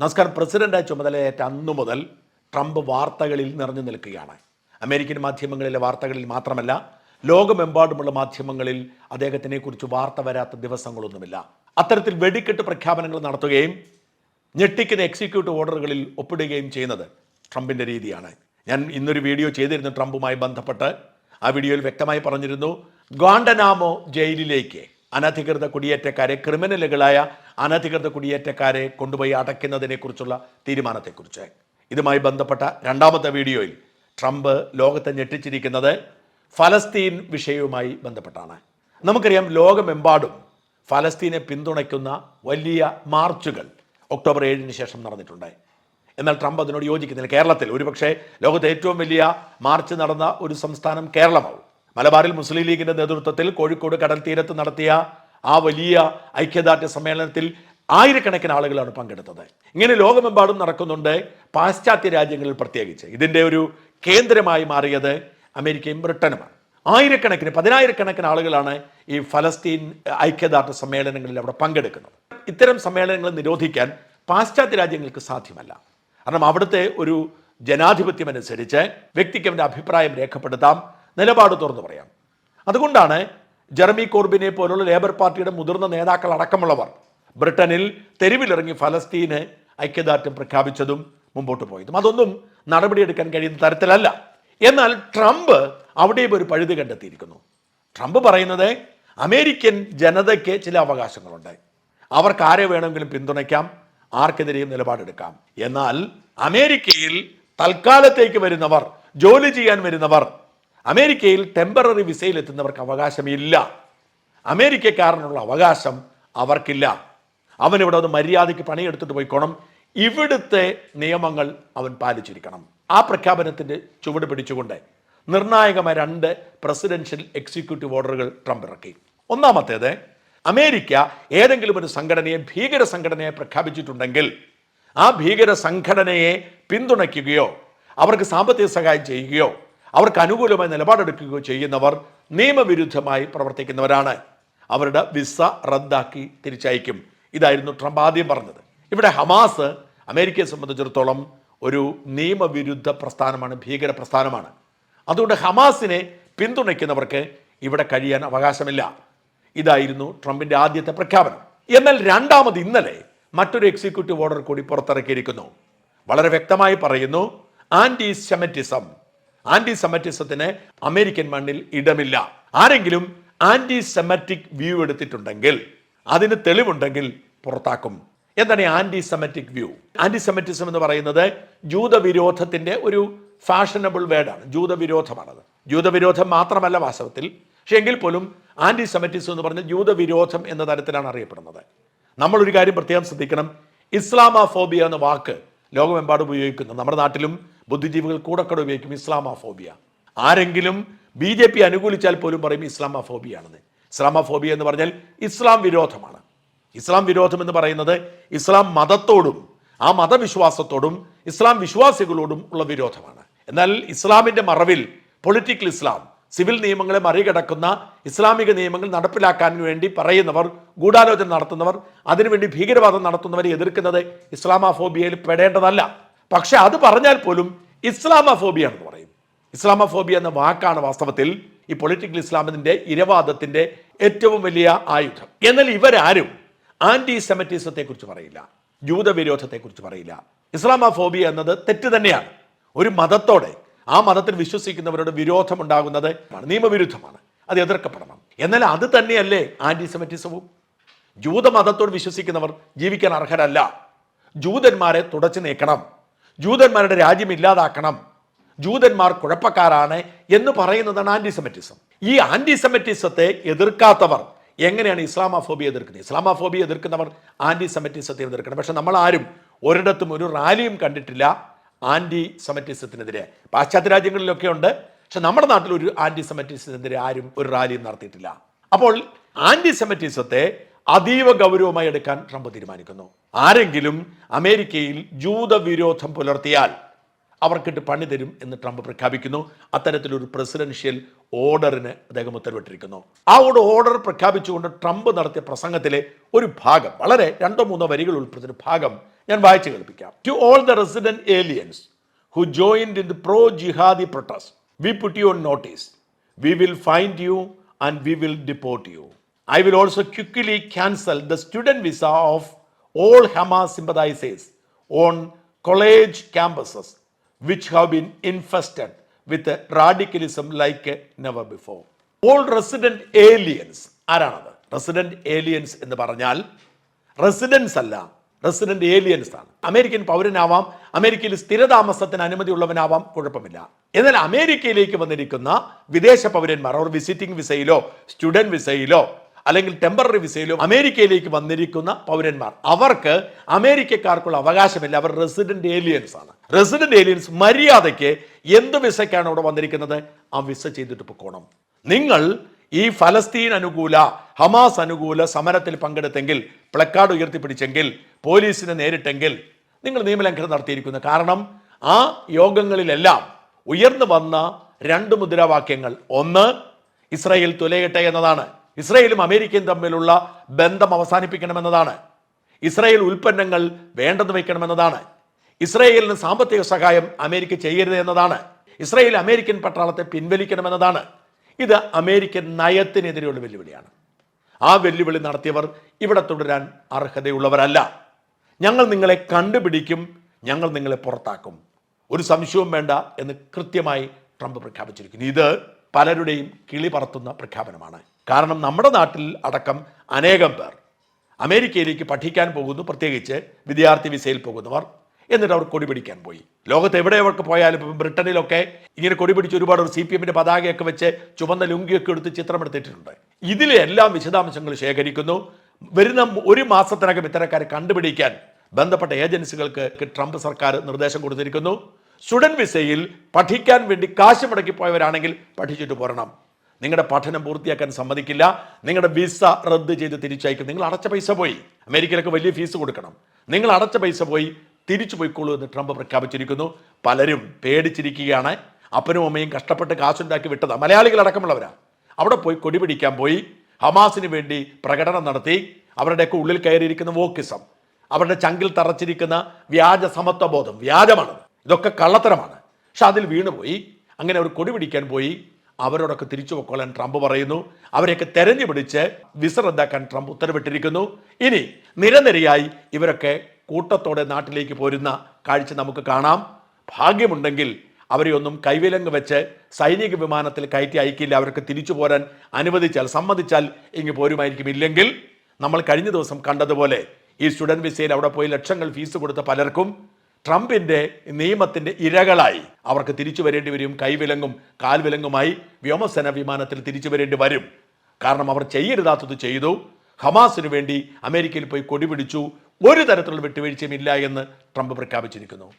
നമസ്കാരം. പ്രസിഡന്റായി ചുമതലയേറ്റ അന്നു മുതൽ ട്രംപ് വാർത്തകളിൽ നിറഞ്ഞു നിൽക്കുകയാണ്. അമേരിക്കൻ മാധ്യമങ്ങളിലെ വാർത്തകളിൽ മാത്രമല്ല ലോകമെമ്പാടുമുള്ള മാധ്യമങ്ങളിൽ അദ്ദേഹത്തിനെ കുറിച്ച് വാർത്ത വരാത്ത ദിവസങ്ങളൊന്നുമില്ല. അത്തരത്തിൽ വെടിക്കെട്ട് പ്രഖ്യാപനങ്ങൾ നടത്തുകയും ഞെട്ടിക്കുന്ന എക്സിക്യൂട്ടീവ് ഓർഡറുകളിൽ ഒപ്പിടുകയും ചെയ്യുന്നത് ട്രംപിന്റെ രീതിയാണ്. ഞാൻ ഇന്നൊരു വീഡിയോ ചെയ്തിരുന്നു ട്രംപുമായി ബന്ധപ്പെട്ട്. ആ വീഡിയോയിൽ വ്യക്തമായി പറഞ്ഞിരുന്നു ഗോണ്ടനാമോ ജയിലിലേക്ക് അനധികൃത കുടിയേറ്റക്കാരെ ക്രിമിനലുകളായ അനധികൃത കുടിയേറ്റക്കാരെ കൊണ്ടുപോയി അടയ്ക്കുന്നതിനെ കുറിച്ചുള്ള തീരുമാനത്തെക്കുറിച്ച്. ഇതുമായി ബന്ധപ്പെട്ട രണ്ടാമത്തെ വീഡിയോയിൽ ട്രംപ് ലോകത്തെ ഞെട്ടിച്ചിരിക്കുന്നത് ഫലസ്തീൻ വിഷയവുമായി ബന്ധപ്പെട്ടാണ്. നമുക്കറിയാം ലോകമെമ്പാടും ഫലസ്തീനെ പിന്തുണയ്ക്കുന്ന വലിയ മാർച്ചുകൾ ഒക്ടോബർ ഏഴിന് ശേഷം നടന്നിട്ടുണ്ട്. എന്നാൽ ട്രംപ് അതിനോട് യോജിക്കുന്നില്ല. കേരളത്തിൽ ഒരുപക്ഷെ ലോകത്തെ ഏറ്റവും വലിയ മാർച്ച് നടന്ന ഒരു സംസ്ഥാനം കേരളമാവും. മലബാറിൽ മുസ്ലിം ലീഗിന്റെ നേതൃത്വത്തിൽ കോഴിക്കോട് കടൽ തീരത്ത് നടത്തിയ ആ വലിയ ഐക്യദാർഢ്യ സമ്മേളനത്തിൽ ആയിരക്കണക്കിന് ആളുകളാണ് പങ്കെടുത്തത്. ഇങ്ങനെ ലോകമെമ്പാടും നടക്കുന്നുണ്ട് പാശ്ചാത്യ രാജ്യങ്ങളിൽ പ്രത്യേകിച്ച്. ഇതിന്റെ ഒരു കേന്ദ്രമായി മാറിയത് അമേരിക്കയും ബ്രിട്ടനുമാണ്. ആയിരക്കണക്കിന് പതിനായിരക്കണക്കിന് ആളുകളാണ് ഈ ഫലസ്തീൻ ഐക്യദാർഢ്യ സമ്മേളനങ്ങളിൽ അവിടെ പങ്കെടുക്കുന്നത്. ഇത്തരം സമ്മേളനങ്ങൾ നിരോധിക്കാൻ പാശ്ചാത്യ രാജ്യങ്ങൾക്ക് സാധ്യമല്ല. കാരണം അവിടുത്തെ ഒരു ജനാധിപത്യമനുസരിച്ച് വ്യക്തിക്ക് അവന്റെ അഭിപ്രായം രേഖപ്പെടുത്താം നിലപാട് തുറന്നു പറയാം. അതുകൊണ്ടാണ് ജെറമി കോർബിനെ പോലുള്ള ലേബർ പാർട്ടിയുടെ മുതിർന്ന നേതാക്കൾ അടക്കമുള്ളവർ ബ്രിട്ടനിൽ തെരുവിലിറങ്ങി ഫലസ്തീന് ഐക്യദാർഢ്യം പ്രഖ്യാപിച്ചതും മുമ്പോട്ട് പോയതും. അതൊന്നും നടപടിയെടുക്കാൻ കഴിയുന്ന തരത്തിലല്ല. എന്നാൽ ട്രംപ് അവിടെയും ഒരു പഴുത് കണ്ടെത്തിയിരിക്കുന്നു. ട്രംപ് പറയുന്നത് അമേരിക്കൻ ജനതയ്ക്ക് ചില അവകാശങ്ങളുണ്ട്. അവർക്ക് ആരെ വേണമെങ്കിലും പിന്തുണയ്ക്കാം ആർക്കെതിരെയും നിലപാടെടുക്കാം. എന്നാൽ അമേരിക്കയിൽ തൽക്കാലത്തേക്ക് വരുന്നവർ ജോലി ചെയ്യാൻ വരുന്നവർ അമേരിക്കയിൽ ടെമ്പററി വിസയിൽ എത്തുന്നവർക്ക് അവകാശമില്ല. അമേരിക്കക്കാരനുള്ള അവകാശം അവർക്കില്ല. അവൻ ഇവിടെ ഒന്ന് മര്യാദയ്ക്ക് പണിയെടുത്തിട്ട് പോയിക്കോണം. ഇവിടുത്തെ നിയമങ്ങൾ അവൻ പാലിച്ചിരിക്കണം. ആ പ്രഖ്യാപനത്തിന്റെ ചുവട് പിടിച്ചുകൊണ്ട് നിർണായകമായ രണ്ട് പ്രസിഡൻഷ്യൽ എക്സിക്യൂട്ടീവ് ഓർഡറുകൾ ട്രംപ് ഇറക്കി. ഒന്നാമത്തേത് അമേരിക്ക ഏതെങ്കിലും ഒരു സംഘടനയെ ഭീകര സംഘടനയെ പ്രഖ്യാപിച്ചിട്ടുണ്ടെങ്കിൽ ആ ഭീകര സംഘടനയെ പിന്തുണയ്ക്കുകയോ അവർക്ക് സാമ്പത്തിക സഹായം ചെയ്യുകയോ അവർക്ക് അനുകൂലമായി നിലപാടെടുക്കുകയോ ചെയ്യുന്നവർ നിയമവിരുദ്ധമായി പ്രവർത്തിക്കുന്നവരാണ്. അവരുടെ വിസ റദ്ദാക്കി തിരിച്ചയക്കും. ഇതായിരുന്നു ട്രംപ് ആദ്യം പറഞ്ഞത്. ഇവിടെ ഹമാസ് അമേരിക്കയെ സംബന്ധിച്ചിടത്തോളം ഒരു നിയമവിരുദ്ധ പ്രസ്ഥാനമാണ് ഭീകര പ്രസ്ഥാനമാണ്. അതുകൊണ്ട് ഹമാസിനെ പിന്തുണയ്ക്കുന്നവർക്ക് ഇവിടെ കഴിയാൻ അവകാശമില്ല. ഇതായിരുന്നു ട്രംപിന്റെ ആദ്യത്തെ പ്രഖ്യാപനം. എന്നാൽ രണ്ടാമത് ഇന്നലെ മറ്റൊരു എക്സിക്യൂട്ടീവ് ഓർഡർ കൂടി പുറത്തിറക്കിയിരിക്കുന്നു. വളരെ വ്യക്തമായി പറയുന്നു ആന്റി സെമറ്റിസം ആന്റി സെമറ്റിസത്തിന് അമേരിക്കൻ മണ്ണിൽ ഇടമില്ല. ആരെങ്കിലും ആന്റി സെമറ്റിക് വ്യൂ എടുത്തിട്ടുണ്ടെങ്കിൽ അതിന് തെളിവുണ്ടെങ്കിൽ പുറത്താക്കും. എന്താണ് anti semitic view? Anti semitism എന്ന് പറയുന്നത് ജൂതവിരോധത്തിന്റെ ഒരു ഫാഷനബിൾ വേർഡാണ്. ജൂതവിരോധമാണത്. ജൂതവിരോധം മാത്രമല്ല വാസ്തവത്തിൽ. പക്ഷെ എങ്കിൽ പോലും ആന്റി സെമറ്റിസം എന്ന് പറഞ്ഞ ജൂതവിരോധം എന്ന തരത്തിലാണ് അറിയപ്പെടുന്നത്. നമ്മൾ ഒരു കാര്യം പ്രത്യേകം ശ്രദ്ധിക്കണം. ഇസ്ലാമാഫോബിയ എന്ന വാക്ക് ലോകമെമ്പാടും ഉപയോഗിക്കുന്നു. നമ്മുടെ നാട്ടിലും ബുദ്ധിജീവികൾ കൂടെ കൂടെ ഉപയോഗിക്കും ഇസ്ലാമാഫോബിയ. ആരെങ്കിലും ബി ജെ പി അനുകൂലിച്ചാൽ പോലും പറയും ഇസ്ലാമാഫോബിയ ആണെന്ന് ഇസ്ലാമാഫോബിയ എന്ന് പറഞ്ഞാൽ ഇസ്ലാം വിരോധമാണ്. ഇസ്ലാം വിരോധം എന്ന് പറയുന്നത് ഇസ്ലാം മതത്തോടും ആ മതവിശ്വാസത്തോടും ഇസ്ലാം വിശ്വാസികളോടും ഉള്ള വിരോധമാണ്. എന്നാൽ ഇസ്ലാമിന്റെ മറവിൽ പൊളിറ്റിക്കൽ ഇസ്ലാം സിവിൽ നിയമങ്ങളെ മറികടക്കുന്ന ഇസ്ലാമിക നിയമങ്ങൾ നടപ്പിലാക്കാൻ വേണ്ടി പറയുന്നവർ ഗൂഢാലോചന നടത്തുന്നവർ അതിനുവേണ്ടി ഭീകരവാദം നടത്തുന്നവരെ എതിർക്കുന്നത് ഇസ്ലാമാഫോബിയയിൽ പെടേണ്ടതല്ല. പക്ഷെ അത് പറഞ്ഞാൽ പോലും ഇസ്ലാമഫോബിയ എന്ന് പറയും. ഇസ്ലാമഫോബിയ എന്ന വാക്കാണ് വാസ്തവത്തിൽ ഈ പൊളിറ്റിക്കൽ ഇസ്ലാമിന്റെ ഇരവാദത്തിന്റെ ഏറ്റവും വലിയ ആയുധം. എന്നാൽ ഇവരാരും ആന്റി സെമറ്റിസത്തെ കുറിച്ച് പറയില്ല. ജൂതവിരോധത്തെ കുറിച്ച് പറയില്ല. ഇസ്ലാമഫോബിയ എന്നത് തെറ്റ് തന്നെയാണ്. ഒരു മതത്തോടെ ആ മതത്തിൽ വിശ്വസിക്കുന്നവരുടെ വിശ്വസിക്കുന്നവരോട് വിരോധമുണ്ടാകുന്നത് നിയമവിരുദ്ധമാണ്. അത് എതിർക്കപ്പെടണം. എന്നാൽ അത് തന്നെയല്ലേ ആന്റി സെമറ്റിസവും ജൂതമതത്തോട് വിശ്വസിക്കുന്നവർ ജീവിക്കാൻ അർഹരല്ല. ജൂതന്മാരെ തുടച്ചു നീക്കണം. ജൂതന്മാരുടെ രാജ്യം ഇല്ലാതാക്കണം. ജൂതന്മാർ കുഴപ്പക്കാരാണ് എന്ന് പറയുന്നതാണ് ആന്റിസെമറ്റിസം ഈ ആന്റിസെമറ്റിസത്തെ എതിർക്കാത്തവർ എങ്ങനെയാണ് ഇസ്ലാമോഫോബിയ എതിർക്കുന്നത്? ഇസ്ലാമോഫോബിയ എതിർക്കുന്നവർ ആന്റിസെമറ്റിസത്തെ എതിർക്കണം. പക്ഷെ നമ്മൾ ആരും ഒരിടത്തും ഒരു റാലിയും കണ്ടിട്ടില്ല ആന്റി സെമറ്റിസത്തിനെതിരെ പാശ്ചാത്യ രാജ്യങ്ങളിലൊക്കെ ഉണ്ട്. പക്ഷെ നമ്മുടെ നാട്ടിൽ ഒരു ആന്റി സെമറ്റിസത്തിനെതിരെ ആരും ഒരു റാലിയും നടത്തിയിട്ടില്ല. അപ്പോൾ ആന്റി സെമറ്റിസത്തെ അതീവ ഗൗരവമായി എടുക്കാൻ ട്രംപ് തീരുമാനിക്കുന്നു. ആരെങ്കിലും അമേരിക്കയിൽ ജൂതവിരോധം പുലർത്തിയാൽ അവർക്കിട്ട് പണി തരും എന്ന് ട്രംപ് പ്രഖ്യാപിക്കുന്നു. അത്തരത്തിലൊരു പ്രസിഡൻഷ്യൽ ഓർഡറിന് അദ്ദേഹം ഉത്തരവിട്ടിരിക്കുന്നു. ആ ഒരു ഓർഡർ പ്രഖ്യാപിച്ചുകൊണ്ട് ട്രംപ് നടത്തിയ പ്രസംഗത്തിലെ ഒരു ഭാഗം വളരെ രണ്ടോ മൂന്നോ വരികൾ ഉൾപ്പെടുത്തിയ ഭാഗം ഞാൻ വായിച്ചു കേൾപ്പിക്കാം. To all the resident aliens who joined in the pro jihadi protest we put you on notice we will find you and we will deport you I will also quickly cancel the student visa of all Hamas sympathisers on college campuses which have been infested with radicalism like never before all resident aliens ആരാണത് resident aliens എന്ന് പറഞ്ഞാൽ residence അല്ല resident aliens ആണ്. American പൗരനാവാം അമേരിക്കയിൽ സ്ഥിരതാമസത്തിന് അനുമതിയുള്ളവനാവാം കുഴപ്പമില്ല. എന്നാൽ അമേരിക്കയിലേക്ക് വന്നിരിക്കുന്ന വിദേശ പൗരന്മാർ അവർ വിസിറ്റിംഗ് വിസയിലോ സ്റ്റുഡന്റ് വിസയിലോ അല്ലെങ്കിൽ ടെമ്പററി വിസയിലോ അമേരിക്കയിലേക്ക് വന്നിരിക്കുന്ന പൗരന്മാർ. അവർക്ക് അമേരിക്കക്കാർക്കുള്ള അവകാശമില്ല. അവർ റെസിഡന്റ് ഏലിയൻസ് ആണ്. റെസിഡന്റ് ഏലിയൻസ് മര്യാദയ്ക്ക് എന്ത് വിസയ്ക്കാണ് അവിടെ വന്നിരിക്കുന്നത്? ആ വിസ ചെയ്തിട്ട് പോകണം. നിങ്ങൾ ഈ ഫലസ്തീൻ അനുകൂല ഹമാസ് അനുകൂല സമരത്തിൽ പങ്കെടുത്തെങ്കിൽ പ്ലക്കാർഡ് ഉയർത്തിപ്പിടിച്ചെങ്കിൽ പോലീസിനെ നേരിട്ടെങ്കിൽ നിങ്ങൾ നിയമലംഘനം നടത്തിയിരിക്കുന്നു. കാരണം ആ യോഗങ്ങളിലെല്ലാം ഉയർന്നു വന്ന രണ്ട് മുദ്രാവാക്യങ്ങൾ. ഒന്ന് ഇസ്രായേൽ തുലയട്ടെ എന്നതാണ്. ഇസ്രായേലും അമേരിക്കയും തമ്മിലുള്ള ബന്ധം അവസാനിപ്പിക്കണമെന്നതാണ്. ഇസ്രയേൽ ഉൽപ്പന്നങ്ങൾ വേണ്ടെന്ന് വയ്ക്കണമെന്നതാണ്. ഇസ്രയേലിന് സാമ്പത്തിക സഹായം അമേരിക്ക ചെയ്യരുത് എന്നതാണ്. ഇസ്രയേൽ അമേരിക്കൻ പട്ടാളത്തെ പിൻവലിക്കണമെന്നതാണ്. ഇത് അമേരിക്കൻ നയത്തിനെതിരെയുള്ള വെല്ലുവിളിയാണ്. ആ വെല്ലുവിളി നടത്തിയവർ ഇവിടെ തുടരാൻ അർഹതയുള്ളവരല്ല. ഞങ്ങൾ നിങ്ങളെ കണ്ടുപിടിക്കും ഞങ്ങൾ നിങ്ങളെ പുറത്താക്കും. ഒരു സംശയവും വേണ്ട എന്ന് കൃത്യമായി ട്രംപ് പ്രഖ്യാപിച്ചിരിക്കുന്നു. ഇത് പലരുടെയും കിളി പറത്തുന്ന പ്രഖ്യാപനമാണ്. കാരണം നമ്മുടെ നാട്ടിൽ അടക്കം അനേകം പേർ അമേരിക്കയിലേക്ക് പഠിക്കാൻ പോകുന്നു പ്രത്യേകിച്ച് വിദ്യാർത്ഥി വിസയിൽ പോകുന്നവർ. എന്നിട്ട് അവർ കൊടി പിടിക്കാൻ പോയി. ലോകത്ത് എവിടെ അവർക്ക് പോയാലും ഇപ്പം ബ്രിട്ടനിലൊക്കെ ഇങ്ങനെ കൊടി പിടിച്ച് ഒരുപാട് സി പി എമ്മിന്റെ പതാകയൊക്കെ വെച്ച് ചുവന്ന ലുങ്കിയൊക്കെ എടുത്ത് ചിത്രമെടുത്തിട്ടുണ്ട് ഇതിലെ എല്ലാം വിശദാംശങ്ങൾ ശേഖരിക്കുന്നു. വരുന്ന ഒരു മാസത്തിനകം ഇത്തരക്കാരെ കണ്ടുപിടിക്കാൻ ബന്ധപ്പെട്ട ഏജൻസികൾക്ക് ട്രംപ് സർക്കാർ നിർദ്ദേശം കൊടുത്തിരിക്കുന്നു. സ്റ്റുഡന്റ് വിസയിൽ പഠിക്കാൻ വേണ്ടി കാശ് മുടക്കി പോയവരാണെങ്കിൽ പഠിച്ചിട്ട് പോരണം. നിങ്ങളുടെ പഠനം പൂർത്തിയാക്കാൻ സമ്മതിക്കില്ല. നിങ്ങളുടെ വിസ റദ്ദ് ചെയ്ത് തിരിച്ചയക്കും. നിങ്ങൾ അടച്ച പൈസ പോയി. അമേരിക്കയിലൊക്കെ വലിയ ഫീസ് കൊടുക്കണം. നിങ്ങൾ അടച്ച പൈസ പോയി തിരിച്ചു പോയിക്കോളൂ എന്ന് ട്രംപ് പ്രഖ്യാപിച്ചിരിക്കുന്നു. പലരും പേടിച്ചിരിക്കുകയാണ്. അപ്പനും അമ്മയും കഷ്ടപ്പെട്ട് കാശുണ്ടാക്കി വിട്ടതാ. മലയാളികൾ അടക്കമുള്ളവരാ അവിടെ പോയി കൊടി പിടിക്കാൻ പോയി. ഹമാസിന് വേണ്ടി പ്രകടനം നടത്തി. അവരുടെയൊക്കെ ഉള്ളിൽ കയറിയിരിക്കുന്ന വോക്കിസം. അവരുടെ ചങ്കിൽ തറച്ചിരിക്കുന്ന വ്യാജ സമത്വബോധം. വ്യാജമാണ് ഇതൊക്കെ കള്ളത്തരമാണ്. പക്ഷെ അതിൽ വീണുപോയി അങ്ങനെ അവർ കൊടി പിടിക്കാൻ പോയി. അവരോടൊക്കെ തിരിച്ചു പൊക്കോളാൻ ട്രംപ് പറയുന്നു. അവരെയൊക്കെ തെരഞ്ഞു പിടിച്ച് വിസ റദ്ദാക്കാൻ ട്രംപ് ഉത്തരവിട്ടിരിക്കുന്നു. ഇനി നിരനിരയായി ഇവരൊക്കെ കൂട്ടത്തോടെ നാട്ടിലേക്ക് പോരുന്ന കാഴ്ച നമുക്ക് കാണാം. ഭാഗ്യമുണ്ടെങ്കിൽ അവരെ ഒന്നും കൈവിലങ്ങ് വെച്ച് സൈനിക വിമാനത്തിൽ കയറ്റി അയക്കില്ല. അവർക്ക് തിരിച്ചു പോരാൻ അനുവദിച്ചാൽ സമ്മതിച്ചാൽ ഇങ്ങ് പോരുമായിരിക്കും. ഇല്ലെങ്കിൽ നമ്മൾ കഴിഞ്ഞ ദിവസം കണ്ടതുപോലെ ഈ സ്റ്റുഡന്റ് വിസയിൽ അവിടെ പോയി ലക്ഷങ്ങൾ ഫീസ് കൊടുത്ത പലർക്കും ട്രംപിന്റെ നിയമത്തിന്റെ ഇരകളായി. അവർക്ക് തിരിച്ചു വരേണ്ടി വരും കൈവിലങ്ങും കാൽവിലങ്ങുമായി വ്യോമസേന വിമാനത്തിൽ തിരിച്ചു വരേണ്ടി വരും. കാരണം അവർ ചെയ്യരുതാത്തത് ചെയ്തു. ഹമാസിനു വേണ്ടി അമേരിക്കയിൽ പോയി കൊടിപിടിച്ചു. ഒരു തരത്തിലുള്ള വിട്ടുവീഴ്ചയും ഇല്ല എന്ന് ട്രംപ് പ്രഖ്യാപിച്ചിരിക്കുന്നു.